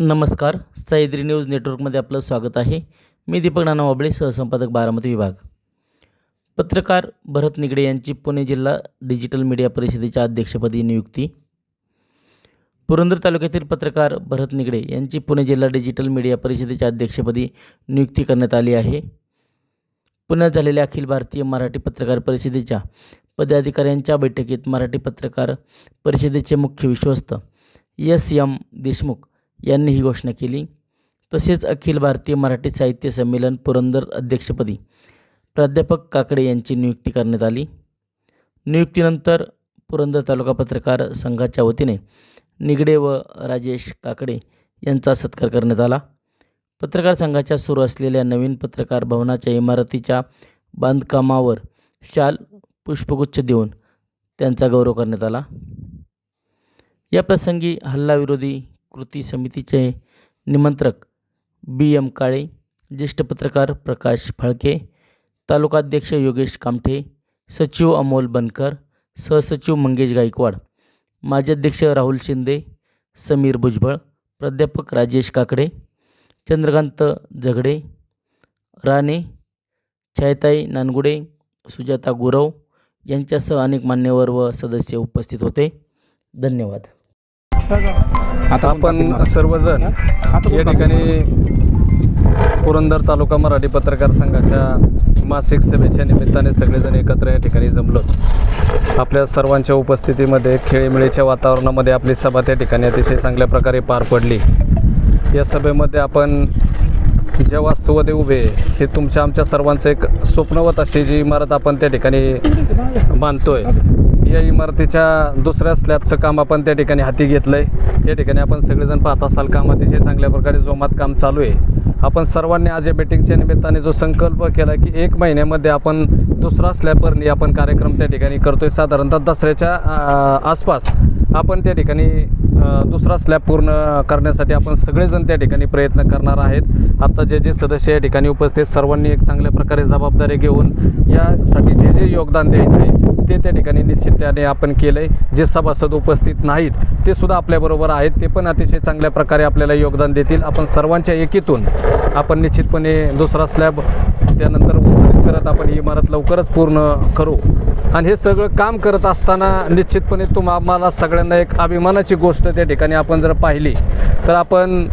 नमस्कार सह्याद्री न्यूज नेटवर्कमध्ये आपलं स्वागत आहे. मी दीपक नाना वाबळे सहसंपादक बारामती विभाग. पत्रकार भरत निगडे यांची पुणे जिल्हा डिजिटल मीडिया परिषदेच्या अध्यक्षपदी नियुक्ती. पुरंदर तालुक्यातील पत्रकार भरत निगडे यांची पुणे जिल्हा डिजिटल मीडिया परिषदेच्या अध्यक्षपदी नियुक्ती करण्यात आली आहे. पुण्यात झालेल्या अखिल भारतीय मराठी पत्रकार परिषदेच्या पदाधिकाऱ्यांच्या बैठकीत मराठी पत्रकार परिषदेचे मुख्य विश्वस्त एस एम देशमुख यांनी ही घोषणा केली. तसेच अखिल भारतीय मराठी साहित्य संमेलन पुरंदर अध्यक्षपदी प्राध्यापक काकडे यांची नियुक्ती करण्यात आली. नियुक्तीनंतर पुरंदर तालुका पत्रकार संघाच्या वतीने निगडे व राजेश काकडे यांचा सत्कार करण्यात आला. पत्रकार संघाच्या सुरू असलेल्या नवीन पत्रकार भवनाच्या इमारतीच्या बांधकामावर शाल पुष्पगुच्छ देऊन त्यांचा गौरव करण्यात आला. या प्रसंगी हल्लाविरोधी कृती समितीचे निमंत्रक बी एम काळे ज्येष्ठ पत्रकार प्रकाश फाळके तालुकाध्यक्ष योगेश कामठे सचिव अमोल बनकर सहसचिव मंगेश गायकवाड माजी अध्यक्ष राहुल शिंदे समीर भुजबळ प्राध्यापक राजेश काकडे चंद्रकांत झगडे राणे छायताई नानगुडे सुजाता गुरव यांच्यासह अनेक मान्यवर व सदस्य उपस्थित होते. धन्यवाद. आता आपण सर्वजण या ठिकाणी पुरंदर तालुका मराठी पत्रकार संघाच्या मासिक सभेच्या निमित्ताने सगळेजण एकत्र या ठिकाणी जमलो. आपल्या सर्वांच्या उपस्थितीमध्ये खेळीमेळीच्या वातावरणामध्ये आपली सभा त्या ठिकाणी अतिशय चांगल्या प्रकारे पार पडली. या सभेमध्ये आपण ज्या वास्तूमध्ये उभे हे तुमच्या आमच्या सर्वांचं एक स्वप्नवत अशी जी इमारत आपण त्या ठिकाणी बांधतोय या इमारतीच्या दुसऱ्या स्लॅबचं काम आपण त्या ठिकाणी हाती घेतलं आहे या ठिकाणी आपण सगळेजण पाहत असाल काम अतिशय चांगल्या प्रकारे जोमात काम चालू आहे. आपण सर्वांनी आज या मीटिंगच्या निमित्ताने जो संकल्प केला की एक महिन्यामध्ये आपण दुसरा स्लॅबवरनी आपण कार्यक्रम त्या ठिकाणी करतो आहे साधारणतः दसऱ्याच्या आसपास आपण त्या ठिकाणी दुसरा स्लॅब पूर्ण करण्यासाठी आपण सगळेजण त्या ठिकाणी प्रयत्न करणार आहेत. आता जे जे सदस्य या ठिकाणी उपस्थित सर्वांनी एक चांगल्या प्रकारे जबाबदारी घेऊन यासाठी जे जे योगदान द्यायचं आहे ते त्या ठिकाणी निश्चितपणे आपण केलं आहे जे सभासद उपस्थित नाहीत ते सुद्धा आपल्याबरोबर आहेत. ते पण अतिशय चांगल्या प्रकारे आपल्याला योगदान देतील. आपण सर्वांच्या एकीतून आपण निश्चितपणे दुसरा स्लॅब त्यानंतर करत आपण ही इमारत लवकरच पूर्ण करू. आणि हे सगळं काम करत असताना निश्चितपणे तुम आम्हाला सगळ्यांना एक अभिमानाची गोष्ट त्या ठिकाणी आपण जर पाहिली तर आपण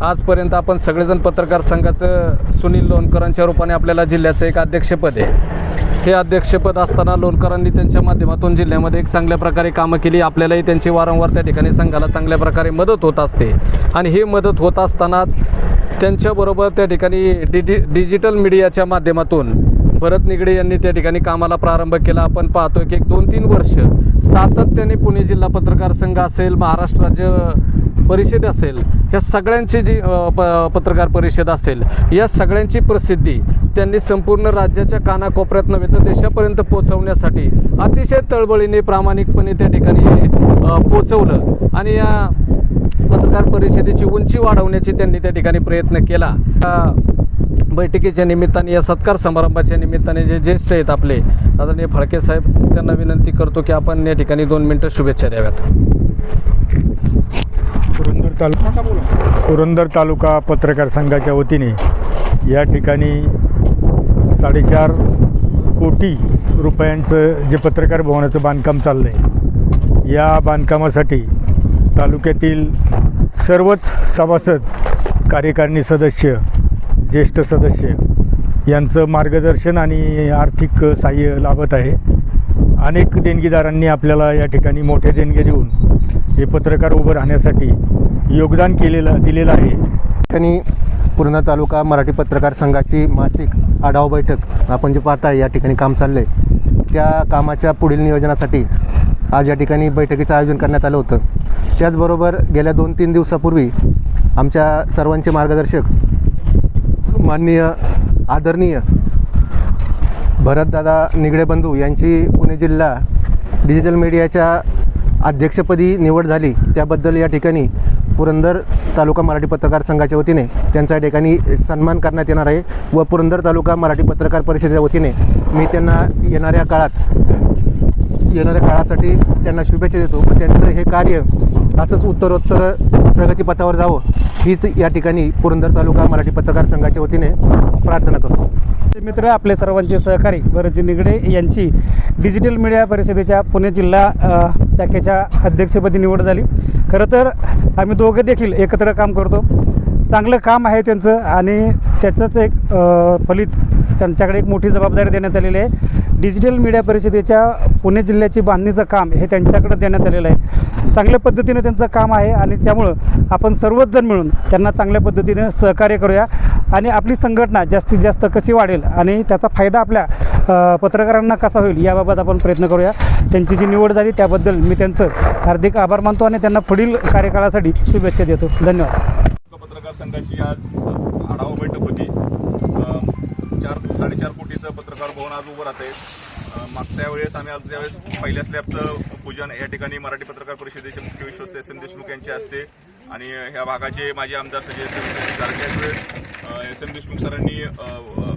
आजपर्यंत आपण सगळेजण पत्रकार संघाचं सुनील लोणकरांच्या रूपाने आपल्याला जिल्ह्याचं एक अध्यक्षपद आहे. हे अध्यक्षपद असताना लोणकरांनी त्यांच्या माध्यमातून जिल्ह्यामध्ये एक चांगल्या प्रकारे कामं केली. आपल्यालाही त्यांची वारंवार त्या ठिकाणी संघाला चांगल्या प्रकारे मदत होत असते. आणि ही मदत होत असतानाच त्यांच्याबरोबर त्या ठिकाणी डिजि डिजिटल मीडियाच्या माध्यमातून भरत निगडे यांनी त्या ठिकाणी कामाला प्रारंभ केला. आपण पाहतोय की एक दोन तीन वर्ष सातत्याने पुणे जिल्हा पत्रकार संघ असेल महाराष्ट्र राज्य परिषद असेल या सगळ्यांची जी प पत्रकार परिषद असेल या सगळ्यांची प्रसिद्धी त्यांनी संपूर्ण राज्याच्या कानाकोपऱ्यात नव्हे तर देशापर्यंत पोचवण्यासाठी अतिशय तळबळीने प्रामाणिकपणे त्या ठिकाणी पोचवलं आणि या पत्रकार परिषदेची उंची वाढवण्याची त्यांनी त्या ठिकाणी प्रयत्न केला. बैठकीच्या निमित्ताने या सत्कार समारंभाच्या निमित्ताने जे ज्येष्ठ आहेत आपले आदरणीय फडके साहेब त्यांना विनंती करतो की आपण या ठिकाणी दोन मिनटं शुभेच्छा द्याव्यात. पुरंदर तालुका पुरंदर तालुका पत्रकार संघाच्या वतीने या ठिकाणी साडेचार कोटी रुपयांचं जे पत्रकार भवनाचं बांधकाम चाललं आहे या बांधकामासाठी तालुक्यातील सर्वच सभासद कार्यकारिणी सदस्य ज्येष्ठ सदस्य यांचं मार्गदर्शन आणि आर्थिक सहाय्य लाभत आहे. अनेक देणगीदारांनी आपल्याला या ठिकाणी मोठे देणगे देऊन हे पत्रकार उभं राहण्यासाठी योगदान केलेलं दिलेलं आहे. ठिकाणी पूर्णा तालुका मराठी पत्रकार संघाची मासिक आढावा बैठक आपण जे पाहताय या ठिकाणी काम चाललं आहे त्या कामाच्या पुढील नियोजनासाठी आज या ठिकाणी बैठकीचं आयोजन करण्यात आलं होतं. त्याचबरोबर गेल्या दोन तीन दिवसापूर्वी आमच्या सर्वांचे मार्गदर्शक माननीय आदरणीय भरतदादा निगडे बंधू यांची पुणे जिल्हा डिजिटल मीडियाच्या अध्यक्षपदी निवड झाली. त्याबद्दल या ठिकाणी पुरंदर तालुका मराठी पत्रकार संघाच्या वतीने त्यांचा या ठिकाणी सन्मान करण्यात येणार आहे व पुरंदर तालुका मराठी पत्रकार परिषदेच्या वतीने मी त्यांना येणाऱ्या काळात येणाऱ्या काळासाठी त्यांना शुभेच्छा देतो व त्यांचं हे कार्य असंच उत्तरोत्तर प्रगतीपथावर जावं हीच या ठिकाणी पुरंदर तालुका मराठी पत्रकार संघाच्या वतीने प्रार्थना करतो. मित्र आपले सर्वांचे सहकारी भरतजी निगडे यांची डिजिटल मीडिया परिषदेच्या पुणे जिल्हा शाखेच्या अध्यक्षपदी निवड झाली. खरं तर आम्ही दोघं देखील एकत्र काम करतो. चांगलं काम आहे त्यांचं आणि त्याचंच एक फलित त्यांच्याकडे एक मोठी जबाबदारी देण्यात आलेली आहे. डिजिटल मीडिया परिषदेच्या पुणे जिल्ह्याची बांधणीचं काम हे त्यांच्याकडे देण्यात आलेलं आहे. चांगल्या पद्धतीनं त्यांचं काम आहे आणि त्यामुळं आपण सर्वच जण मिळून त्यांना चांगल्या पद्धतीनं सहकार्य करूया. आणि आपली संघटना जास्तीत जास्त कशी वाढेल आणि त्याचा फायदा आपल्या पत्रकारांना कसा होईल याबाबत आपण प्रयत्न करूया. त्यांची जी निवड झाली त्याबद्दल मी त्यांचं हार्दिक आभार मानतो आणि त्यांना पुढील कार्यकाळासाठी शुभेच्छा देतो. धन्यवाद. पत्रकार संघाची आज आढावा बैठक होती. चार साडेचार कोटीचं पत्रकार भवन आज उभं राहत आहे मागच्या वेळेस आम्ही आज त्यावेळेस पहिल्या स्लॅबचं पूजन या ठिकाणी मराठी पत्रकार परिषदेचे मुख्य विश्वस्त एस एम देशमुख यांचे असते आणि ह्या भागाचे माजी आमदार सजय त्याच वेळेस एस एम देशमुख सरांनी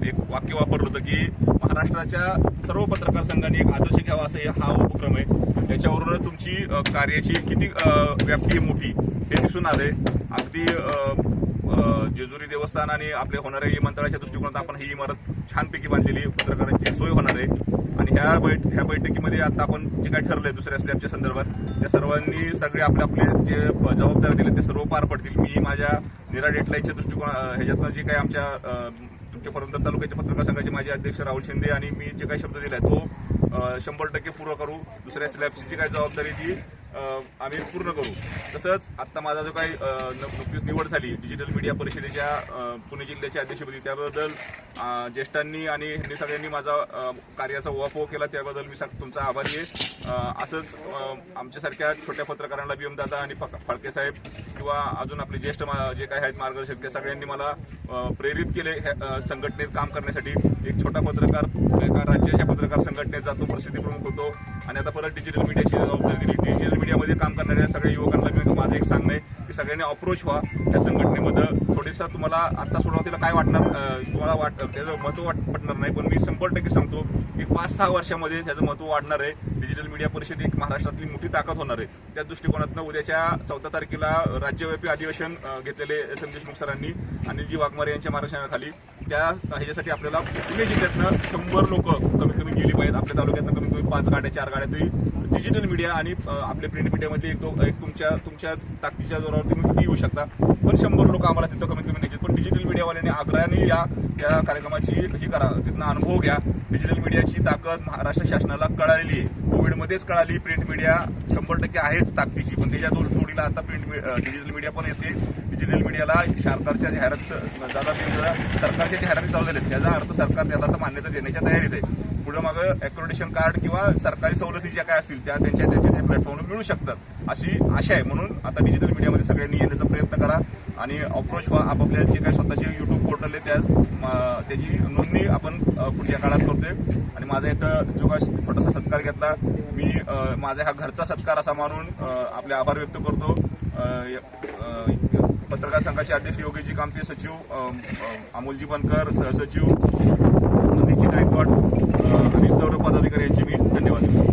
एक वाक्य वापरलं होतं की महाराष्ट्राच्या सर्व पत्रकार संघांनी एक आदर्श घ्यावा असं हा उपक्रम आहे. त्याच्यावरूनच तुमची कार्याची किती व्याप्ती मोठी हे दिसून आलंय. अगदी जेजुरी देवस्थान आणि आपले होणाऱ्या विमानतळाच्या दृष्टिकोनात आपण ही इमारत छानपैकी बांधलेली पत्रकारांची सोय होणार आहे. आणि ह्या बैठ ह्या बैठकीमध्ये आता आपण जे काय ठरलंय दुसऱ्या स्लॅबच्या संदर्भात त्या सर्वांनी सगळे आपले आपले जे जबाबदारी दिले ते सर्व पार पडतील. मी माझ्या निरा डेटलाईनच्या दृष्टिकोन ह्याच्यातनं जे काही आमच्या तुमच्या परंतु तालुक्याच्या पत्रकार संघाचे माझे अध्यक्ष राहुल शिंदे आणि मी जे काही शब्द दिलाय तो शंभर टक्के पूर्ण करू. दुसऱ्या स्लॅबची जी काय जबाबदारी ती आम्ही पूर्ण करू. तसंच आता माझा जो काही नुकतीच निवड झाली डिजिटल मीडिया परिषदेच्या पुणे जिल्ह्याच्या अध्यक्षपदी त्याबद्दल ज्येष्ठांनी आणि ह्यांनी सगळ्यांनी माझा कार्याचा उहापोह केला त्याबद्दल मी तुमचा आभारी आहे. असंच आमच्यासारख्या छोट्या पत्रकारांना बी दादा आणि फक- फाळके साहेब किंवा अजून आपले ज्येष्ठ मा- जे काही आहेत मार्गदर्शक त्या सगळ्यांनी मला प्रेरित केले संघटनेत काम करण्यासाठी. एक छोटा पत्रकार एका राज्याच्या पत्रकार संघटनेत जातो प्रसिद्धी प्रमुख होतो. आणि आता परत डिजिटल मीडियाची जबाबदारी दिली डिजिटल मीडियामध्ये काम करणाऱ्या सगळ्या युवकांना मी माझं एक सांगणं आहे की सगळ्यांनी अप्रोच व्हा त्या संघटनेमध्ये थोडंसं तुम्हाला आत्ता सुरुवातीला काय वाटणार तुम्हाला वाट त्याचं महत्त्व वाट पटणार नाही. पण मी शंभर टक्के सांगतो की पाच सहा वर्षामध्ये त्याचं महत्त्व वाढणार आहे. डिजिटल मीडिया परिषद एक महाराष्ट्रातली मोठी ताकद होणार आहे. त्या दृष्टिकोनातनं उद्याच्या चौदा तारखेला राज्यव्यापी अधिवेशन घेतलेले एस. एम. देशमुख सरांनी आणि जी वाघमारे यांच्या मार्गदर्शनाखाली. त्या ह्याच्यासाठी आपल्याला पुणे जिल्ह्यातनं शंभर लोक कमीत कमी गेली पाहिजेत. आपल्या तालुक्यातनं कमीत कमी पाच गाड्या चार गाड्या. तरी डिजिटल मीडिया आणि आपल्या प्रिंट मीडियामध्ये एक दो एक तुमच्या तुमच्या ताकदीच्या जोरावर तुम्ही किती येऊ शकता. पण शंभर लोक आम्हाला तिथं कमीत कमी न्यायचे पण डिजिटल मीडियावाल्याने आग्रहाने या त्या कार्यक्रमाची ही करा तिथनं अनुभव घ्या. डिजिटल मीडियाची ताकद महाराष्ट्र शासनाला कळालेली आहे कोविडमध्येच कळाली. प्रिंट मीडिया शंभर टक्के आहेच ताकदीची. पण त्याच्या दोन जोडीला आता प्रिंट डिजिटल मीडिया पण येते. डिजिटल मीडियाला सरकारच्या जाहिरात झाला सरकारच्या जाहिराती चालू झाल्या त्याचा अर्थ सरकार त्याला आता मान्यता देण्याच्या तयारीत आहे. पुढे मागं अक्रोडेशन कार्ड किंवा सरकारी सवलती ज्या काय असतील त्या त्यांच्या त्यांच्या त्या प्लॅटफॉर्मवर मिळू शकतात. अशी आशा आहे. म्हणून आता डिजिटल मीडियामध्ये सगळ्यांनी येण्याचा प्रयत्न करा आणि अप्रोच व्हा आपापल्या जे काही स्वतःचे युट्यूब पोर्टल आहे त्या त्याची नोंदणी आपण पुढच्या काळात करतोय. आणि माझा इथं जो काय छोटासा सत्कार घेतला मी माझा हा घरचा सत्कार असा मानून आपले आभार व्यक्त करतो. य- पत्रकार संघाचे अध्यक्ष योगेशजी कामते सचिव अमोलजी बनकर सहसचिव निश्चित गायकवाड आणि पदाधिकारी यांचे मी धन्यवाद